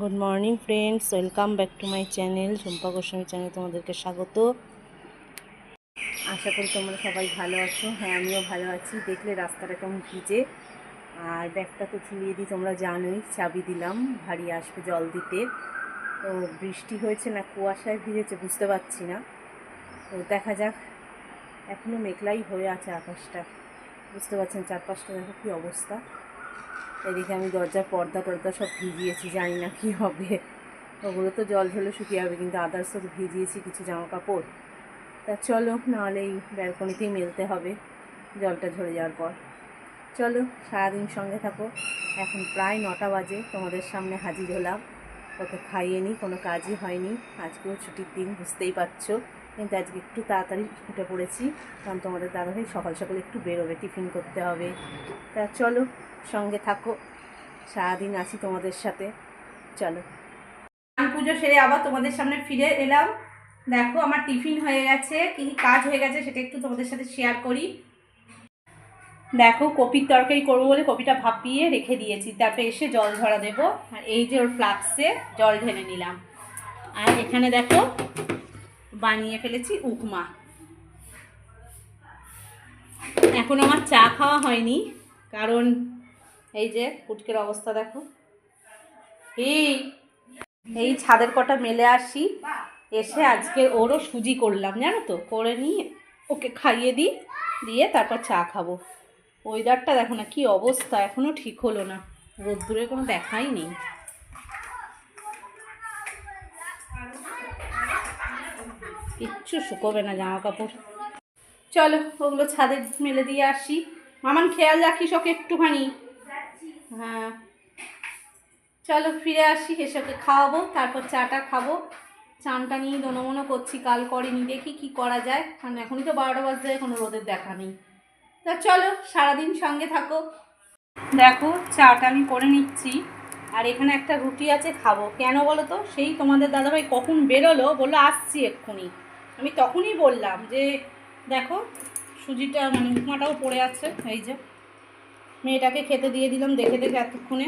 Good morning friends welcome back to my channel Jhumpa Goswami channel তোমাদেরকে স্বাগত। আশা করি তোমরা সবাই ভালো আছো। হ্যাঁ আমিও ভালো আছি। দেখলে রাস্তাটা কেমন ভিজে। আর ব্যাগটা তো ঝুলিয়ে দিই, তোমরা জানোই, চাবি দিলাম, ভারী আসবে জল দিতে। তো বৃষ্টি হয়েছে না, কুয়াশায় ভিজেছে, বুঝতে পারছি না। তো দেখা যাক এখনও মেঘলাই হয়ে আছে আকাশটা। বুঝতে পারছেন, চারপাশটা দেখো কী অবস্থা। এদিকে আমি দরজার পর্দা টর্দা সব ভিজিয়েছি, জানি না কী হবে। ওগুলো তো জল ঝলে শুকিয়ে যাবে, কিন্তু আদার্স তো ভিজিয়েছি কিছু জামা কাপড় তা চলো, নাহলে এই ব্যালকনিতেই মেলতে হবে, জলটা ঝরে যাওয়ার পর। চলো, সারাদিন সঙ্গে থাকো। এখন প্রায় নটা বাজে, তোমাদের সামনে হাজির হলাম। ওকে খাইয়ে নিই কোনো কাজই হয়নি। আজকেও ছুটির দিন, বুঝতেই পারছ। কিন্তু আজকে একটু তাড়াতাড়ি উঠে পড়েছি, কারণ তোমাদের দাদাভাই সকাল সকাল একটু বেরোবে, টিফিন করতে হবে। তা চলো, সঙ্গে থাকো, সারাদিন আছি তোমাদের সাথে। চলো। পুজো সেরে আবার তোমাদের সামনে ফিরে এলাম। দেখো, আমার টিফিন হয়ে গেছে, কি কাজ হয়ে গেছে সেটা একটু তোমাদের সাথে শেয়ার করি। দেখো, কপির তরকারি করব বলে কপিটা ভাপিয়ে রেখে দিয়েছি, তারপরে এসে জল ধরা দেবো আর এই যে ওর ফ্লাক্সে জল ঢেলে নিলাম। আর এখানে দেখো বানিয়ে ফেলেছি উপমা। এখন আমার চা খাওয়া হয়নি, কারণ এই যে পুটকের অবস্থা দেখো। এই এই ছাদের কটা মেলে আসি, এসে আজকে ওরও সুজি করলাম, জানো তো? করে নিয়ে ওকে খাইয়ে দিই, দিয়ে তারপর চা খাব। ওয়েদারটা দেখো না কি অবস্থা এখনও ঠিক হলো না। রোদ্দুরের কোনো দেখাই নেই। কিচ্ছু শুকোবে না জামা কাপড়। চলো, ওগুলো ছাদে মেলে দিয়ে আসি। মামান, খেয়াল রাখিস ওকে একটুখানি। হ্যাঁ। চলো, ফিরে আসি, এসে ওকে খাওয়াবো, তারপর চাটা খাব। চানটা নিয়ে দনমনো করছি, কাল করিনি দেখি কি করা যায়। কারণ এখনই তো বারোটা বাজতে কোনো রোদের দেখা নেই। তা চলো, সারাদিন সঙ্গে থাকো। দেখো, চাটা আমি করে নিচ্ছি। আর এখানে একটা রুটি আছে, খাব। কেন বলো তো? সেই তোমাদের দাদাভাই কখন বেরোলো বলল আসছি এক্ষুনি। আমি তখনই বললাম যে, দেখো, সুজিটা মানে উপমাটাও পড়ে আছে, এই যে। মেয়েটাকে খেতে দিয়ে দিলাম, দেখে দেখে এতক্ষণে।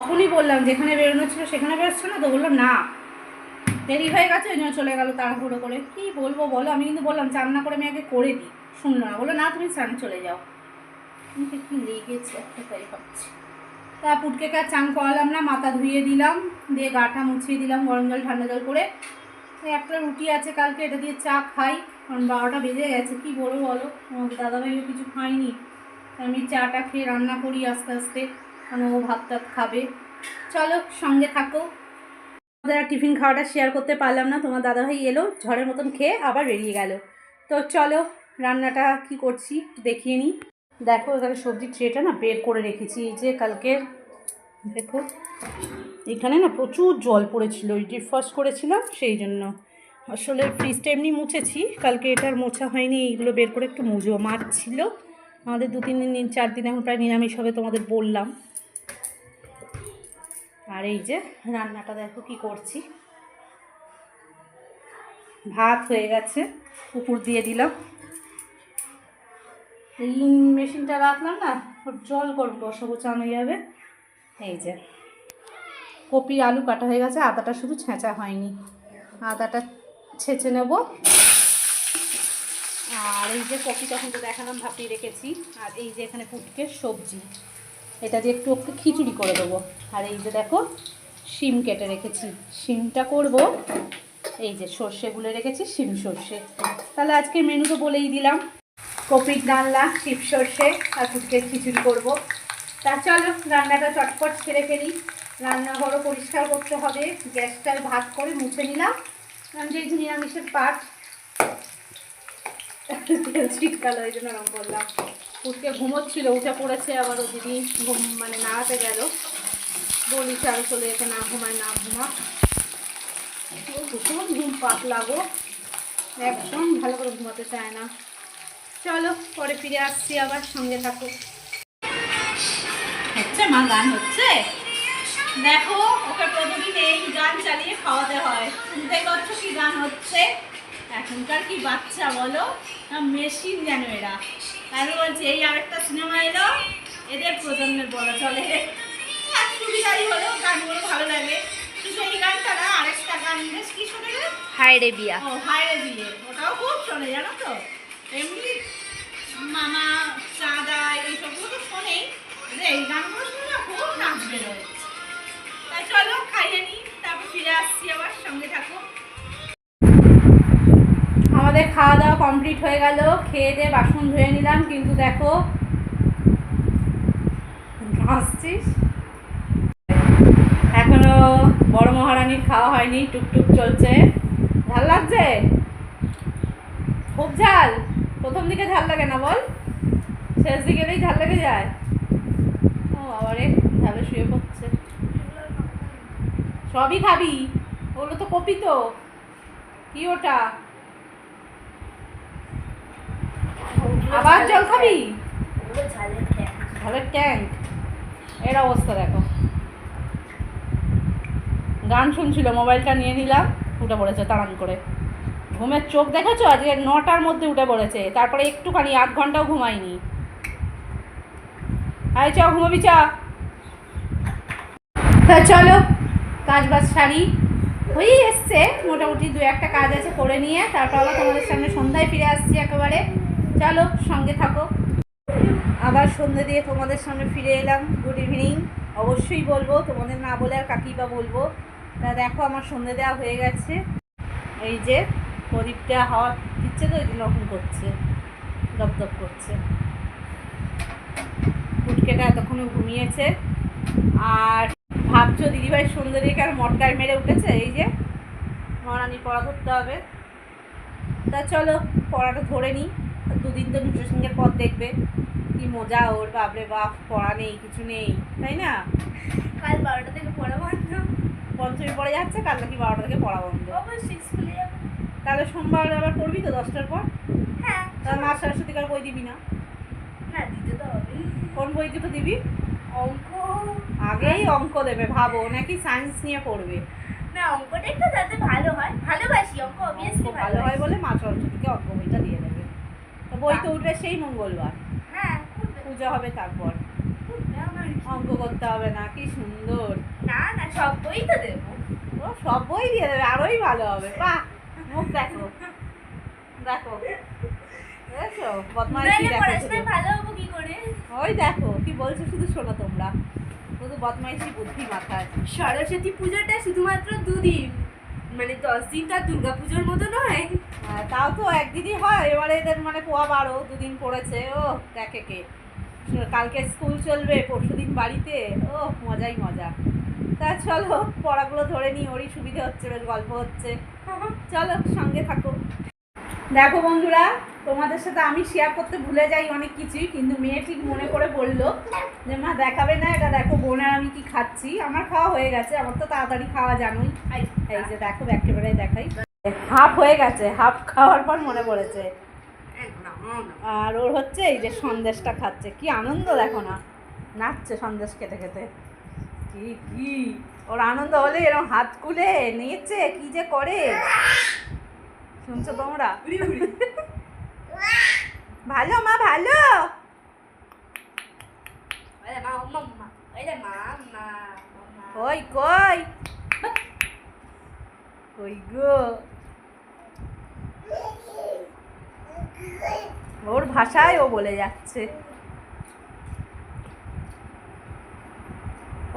তখনই বললাম, যেখানে বেরোনো ছিল সেখানে বেরোচ্ছে না? তো বলল না। দেরি হয়ে গেছে, ওই জন্য চলে গেলো তাড়াহুড়ো করে। কী বলব বলো? আমি কিন্তু বললাম চান্না করে আমি আগে করে দিই শুনলো না, বলল, না, তুমি চান চলে যাও। কি লেগেছে একটা তাই ভাবছি। তা পুটকে আর চান করালাম না, মাথা ধুয়ে দিলাম, দিয়ে গাটা মুছিয়ে দিলাম, গরম জল, ঠান্ডা জল করে। একটা রুটি আছে কালকে, এটা দিয়ে চা খাই। কারণ বারোটা বেজে গেছে, কি বলো বলো? আমাকে দাদাভাইও কিছু খাইনি আমি চাটা খেয়ে রান্না করি আস্তে আস্তে, কারণ ও ভাত টাত খাবে। চলো, সঙ্গে থাকো। আর টিফিন খাওয়াটা শেয়ার করতে পারলাম না, তোমার দাদাভাই এলো, ঝড়ের মতন খেয়ে আবার বেরিয়ে গেল। তো চলো, রান্নাটা কি করছি দেখিয়ে নিই। দেখো, এখানে সবজির ট্রেটা না বের করে রেখেছি, এই যে কালকের, দেখো। এখানে না প্রচুর জল পড়েছিল ওই ডিফ্রস্ট করেছিলাম, সেই জন্য। আসলে ফ্রিজটা এমনি মুছেছি, কালকে এটার মোছা হয়নি, এইগুলো বের করে একটু মুজো মাছ ছিল। আমাদের দু তিন দিন চার দিন এখন প্রায় নিরামিষ হবে তোমাদের বললাম। আর এই যে রান্নাটা দেখো কি করছি। ভাত হয়ে গেছে কুকুর দিয়ে দিলাম। এই মেশিনটা রাখলাম না, ওর জল গরম বসাবো, চান হয়ে যাবে। এই যে। কপি আলু কাটা হয়ে গেছে, আদাটা শুধু ছেঁচা হয়নি। আদাটা ছেঁচে নেব। আর এই যে কপি তখন তো দেখালাম, ভাপিয়ে রেখেছি। আর এই যে এখানে পুটকে সবজি, এটা দিয়ে একটু ওকে খিচুড়ি করে দেবো। আর এই যে দেখো, শিম কেটে রেখেছি। শিমটা করব। এই যে সর্ষে গুলে রেখেছি, শিম সর্ষে। তাহলে আজকে মেনু তো বলেই দিলাম। কপির ডালনা, শিম সর্ষে আর পুটকে খিচুড়ি করব। তা চলো, রান্নাটা চটপট ছেড়ে ফেলি। রান্নাঘরও পরিষ্কার করতে হবে। গ্যাসটা ভাত করে মুছে নিলাম। কারণ যেহেতু নিরামিষের পাট শীতকাল ওই জন্য রং করলাম উঠকে ঘুমোচ্ছিল, উঠে পড়েছে আবার ও দিদি, ঘুম মানে নাড়াতে গেল। বলি আরও চলে যেতে না ঘুমায়, না ঘুমা। ভীষণ ঘুম পাক লাগো একদম ভালো করে ঘুমাতে চায় না। চলো, পরে ফিরে আসছি আবার সঙ্গে থাকো। হচ্ছে মা, গান হচ্ছে? দেখো ওকে প্রতিদিন এই গান চালিয়ে খাওয়াতে হয়। শুনতে পাচ্ছ কি গান হচ্ছে? এখনকার কি বাচ্চা বলো? মেশিন যেন এরা। আমি বলছি এই আরেকটা সিনেমা এলো। এদের প্রজন্মের বলা চলে। আর সুবিধাই হলো গানগুলো ভালো লাগে। সেই গানটা না আরেকটা গান বেশ কি শোনে রে হায় রে বিয়া। ও হায়রে বিয়ে। ওটাও খুব শোনে জানো তো? এমনি মামা চাঁদা এইসবগুলো তো শোনেই। এই গানগুলো শুনে না খুব নাচ বেরোয়। তাই চলো, খাইয়ে নিই তারপর ফিরে আসছি আবার, সঙ্গে থাকো। আমাদের খাওয়া দাওয়া কমপ্লিট হয়ে গেল, খেয়ে দিয়ে বাসন ধুয়ে নিলাম, কিন্তু দেখো হাসছিস এখনও বড় মহারানীর খাওয়া হয়নি, টুকটুক চলছে। ঝাল লাগছে? খুব ঝাল। প্রথম দিকে ঝাল লাগে না, বল। শেষ দিকে গেলেই ঝাল লেগে যায়। ও আবারে ঝালে শুয়ে পড়ছে সবই খাবি? ওগুলো তো কপি তো। কি ওটা? আবার জল খাবি? ঝালের ট্যাঙ্ক। এর অবস্থা দেখো। গান শুনছিল, মোবাইলটা নিয়ে নিলাম, উঠে পড়েছে তাড়ান করে। ঘুমের চোখ দেখেছ? আজকে নটার মধ্যে উঠে পড়েছে। তারপরে একটুখানি আধ ঘন্টাও ঘুমায়নি। আয়, চ, ঘুমাবি চ? তা চলো। কাজ বাজ সারি হয়েই এসছে। মোটামুটি দু একটা কাজ আছে করে নিয়ে। তারপর আবার তোমাদের সামনে সন্ধ্যায় ফিরে আসছি একেবারে। চলো, সঙ্গে থাকো। আবার সন্ধে দিয়ে তোমাদের সামনে ফিরে এলাম। গুড ইভিনিং অবশ্যই বলব, তোমাদের না বলে আর কাকি বা বলব। তা দেখো, আমার সন্ধে দেওয়া হয়ে গেছে। এই যে, প্রদীপটা হাওয়া দিচ্ছে তো, এই রকম করছে। দপদপ করছে। ফুটকেটা এতক্ষণে ঘুমিয়েছে। আর ভাবছ দিদিভাই সন্ধে দিয়ে কেন মটকায় মেরে উঠেছে? এই যে মহারানি পড়া ধরতে হবে। তা চলো পড়াটা ধরে নিই। দুদিন তো নিউট্রিশনের পথ দেখবে। কি মজা ওর বাপরে বাপ পড়া নেই কিছু নেই তাই না? কাল বারোটা থেকে পড়া বন্ধ। পঞ্চমী পড়ে যাচ্ছে কাল নাকি বারোটা থেকে পড়া বন্ধ। তাহলে সোমবার আবার পড়বি তো দশটার পর? হ্যাঁ। তাহলে মা সরস্বতীকার বই দিবি না? না দিতে তো হবে কোন বই দুটো দিবি? অঙ্ক। আগেই অঙ্ক দেবে ভাবো নাকি সায়েন্স নিয়ে পড়বে? না অঙ্কটা একটু যাতে ভালো হয় ভালোবাসি অঙ্ক অবভিয়াসলি ভালো হয় বলে মা সরস্বতীকে অঙ্ক বইটা দিয়ে দেবে। তো বই তো উঠবে সেই মঙ্গলবার। হ্যাঁ পুজো হবে তারপর? অঙ্ক করতে হবে না কি সুন্দর। না না সব বই তো দেবো। ও সব বই দিয়ে দেবে আরোই ভালো হবে। বাহ মুখ দেখো। দেখো। দেখো বদমাইশি দেখো ভালো হব কি করে? ওই দেখো কি বলছো শুধু শোনো তোমরা। বদমাইশি বুদ্ধি মাথায়। সরস্বতী পুজোটা শুধুমাত্র দুদিন মানে দশ দিন তো আর দুর্গা পুজোর মতো নয়। তাও তো একদিনই হয়, এবারে এদের মানে পোয়া বারো, দুদিন পড়েছে ও দেখে কে। কালকে স্কুল চলবে, পরশু দিন বাড়িতে ও মজাই মজা। তা চলো, পড়াগুলো ধরে নিই, ওরই সুবিধে হচ্ছে বেশ গল্প হচ্ছে। চলো, সঙ্গে থাকো। দেখো বন্ধুরা তোমাদের সাথে আমি শেয়ার করতে ভুলে যাই অনেক কিছুই কিন্তু মেয়ে ঠিক মনে করে বলল যে মা দেখাবে না এটা দেখো বোন আর আমি কি খাচ্ছি? আমার খাওয়া হয়ে গেছে আমার তো তাড়াতাড়ি খাওয়া জানোই। এই যে দেখো একেবারে দেখাই। হাফ হয়ে গেছে হাফ খাওয়ার পর মনে পড়েছে। আর ওর হচ্ছে এই যে সন্দেশটা খাচ্ছে কি আনন্দ দেখো না। নাচছে সন্দেশ খেতে খেতে। কি কি? ওর আনন্দ হলে এরকম হাত খুলে নিয়েছে কি যে করে। শুনছো তোমরা? ভালো মা ভালো। কই কই? কই গো? ওর ভাষায় ও বলে যাচ্ছে।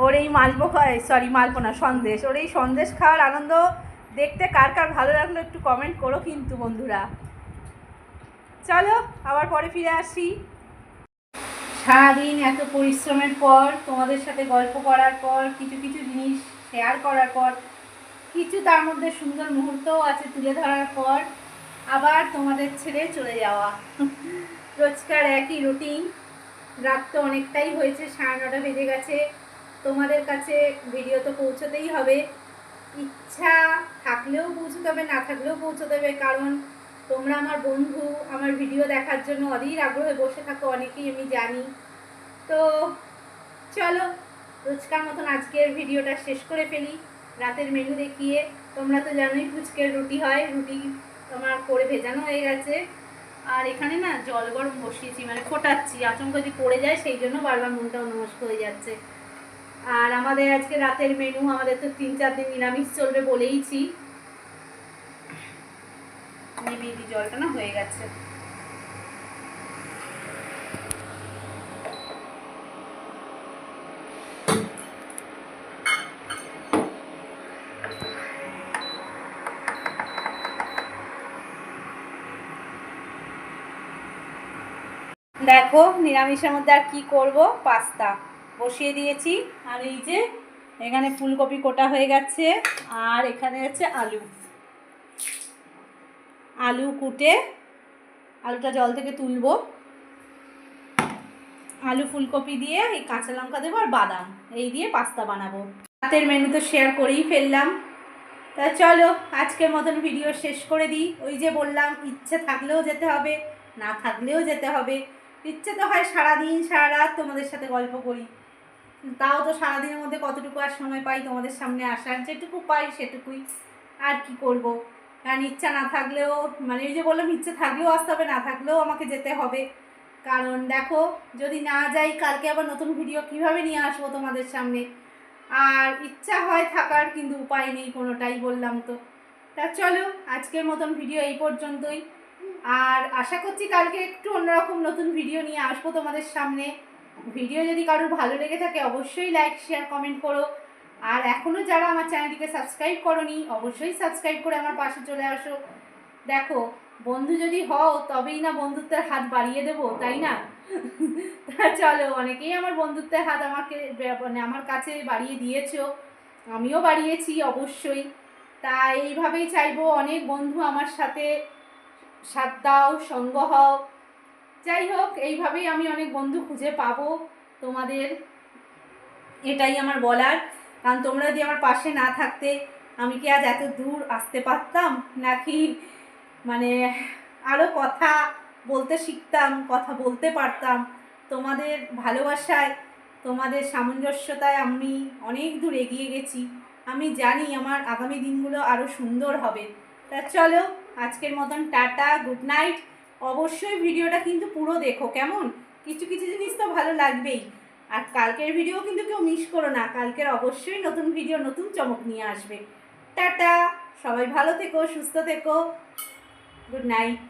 ওর এই মালপো সরি মালপো না সন্দেশ। ওর এই সন্দেশ খাওয়ার আনন্দ দেখতে কার কার ভালো লাগল একটু কমেন্ট করো কিন্তু বন্ধুরা। চলো, আবার পরে ফিরে আসি। সারাদিন এত পরিশ্রমের পর, তোমাদের সাথে গল্প করার পর, কিছু কিছু জিনিস শেয়ার করার পর, কিছু তার মধ্যে সুন্দর মুহূর্তও আছে তুলে ধরার পর, আবার তোমাদের ছেড়ে চলে যাওয়া। রোজকার একই রুটিন রাত তো অনেকটাই হয়েছে, সাড়ে নটা বেজে গেছে। তোমাদের কাছে ভিডিও তো পৌঁছতেই হবে। ইচ্ছা থাকলেও পৌঁছতে হবে, না থাকলেও পৌঁছতে হবে, কারণ তোমরা আমার বন্ধু, আমার ভিডিও দেখার জন্য অধীর আগ্রহে বসে থাকো, অনেকেই আমি জানি। তো চলো, রোজকার মতন আজকের ভিডিওটা শেষ করে ফেলি। রাতের মেনু দেখিয়ে, তোমরা তো জানোই ফুচকের রুটি হয়, রুটি তোমার করে ভেজানো হয়ে গেছে। আর এখানে না জল গরম বসিয়েছি মানে ফোটাচ্ছি, আচমকা যদি পড়ে যায়, সেই জন্য বারবার মনটা নষ্ট হয়ে যাচ্ছে। আর আমাদের আজকে রাতের মেনু আমাদের তো তিন চার দিন নিরামিষ চলবে বলেইছি। নিবিয়ে দিই জলটা না হয়ে গেছে। দেখো, নিরামিষের মধ্যে আর কি করব? পাস্তা বসিয়ে দিয়েছি। আর এই যে, এখানে ফুলকপি কোটা হয়ে গেছে। আর এখানে হচ্ছে আলু। আলু কুটে, আলুটা জল থেকে তুলবো। আলু ফুলকপি দিয়ে এই কাঁচা লঙ্কা দেবো আর বাদাম, এই দিয়ে পাস্তা বানাবো। রাতের মেনু তো শেয়ার করেই ফেললাম। তা চলো, আজকের মতন ভিডিও শেষ করে দিই। ওই যে বললাম, ইচ্ছে থাকলেও যেতে হবে, না থাকলেও যেতে হবে। ইচ্ছে তো হয় সারাদিন, সারা রাত তোমাদের সাথে গল্প করি। তাও তো সারাদিনের মধ্যে কতটুকু আর সময় পাই তোমাদের সামনে আসার, যেটুকু পাই সেটুকুই। আর কি করব? কারণ ইচ্ছা না থাকলেও মানে ওই যে বললাম, ইচ্ছে থাকলেও আসতে হবে, না থাকলেও আমাকে যেতে হবে। কারণ দেখো, যদি না যাই, কালকে আবার নতুন ভিডিও কীভাবে নিয়ে আসব তোমাদের সামনে? আর ইচ্ছা হয় থাকার, কিন্তু উপায় নেই কোনোটাই বললাম তো। তা চলো, আজকের মতন ভিডিও এই পর্যন্তই। আর আশা করছি কালকে একটু অন্যরকম নতুন ভিডিও নিয়ে আসব তোমাদের সামনে। ভিডিও যদি কারোর ভালো লেগে থাকে, অবশ্যই লাইক শেয়ার কমেন্ট করো। আর এখনও যারা আমার চ্যানেলটিকে সাবস্ক্রাইব করনি, অবশ্যই সাবস্ক্রাইব করে আমার পাশে চলে আসো। দেখো, বন্ধু যদি হও, তবেই না বন্ধুত্বের হাত বাড়িয়ে দেবো, তাই না? তা চলো, অনেকেই আমার বন্ধুত্বের হাত আমাকে মানে আমার কাছে বাড়িয়ে দিয়েছ। আমিও বাড়িয়েছি, অবশ্যই। তা এইভাবেই চাইব, অনেক বন্ধু আমার সাথে সাথ দাও, সঙ্গ হও। যাই হোক, এইভাবেই আমি অনেক বন্ধু খুঁজে পাবো তোমাদের। এটাই আমার বলার। কারণ তোমরা যদি আমার পাশে না থাকতে, আমি কি আজ এত দূর আসতে পারতাম? নাকি মানে আরও কথা বলতে শিখতাম, কথা বলতে পারতাম? তোমাদের ভালোবাসায়, তোমাদের সামঞ্জস্যতায় আমি অনেক দূর এগিয়ে গেছি। আমি জানি আমার আগামী দিনগুলো আরও সুন্দর হবে। তা চলো, আজকের মতন টাটা, গুড নাইট। অবশ্যই ভিডিওটা কিন্তু পুরো দেখো, কেমন? কিছু কিছু জিনিস তো ভালো লাগবেই। আর কালকের ভিডিও কিন্তু কেউ মিস করো না। কালকের অবশ্যই নতুন ভিডিও নতুন চমক নিয়ে আসবে। টাটা! সবাই ভালো থেকো, সুস্থ থেকো। Good night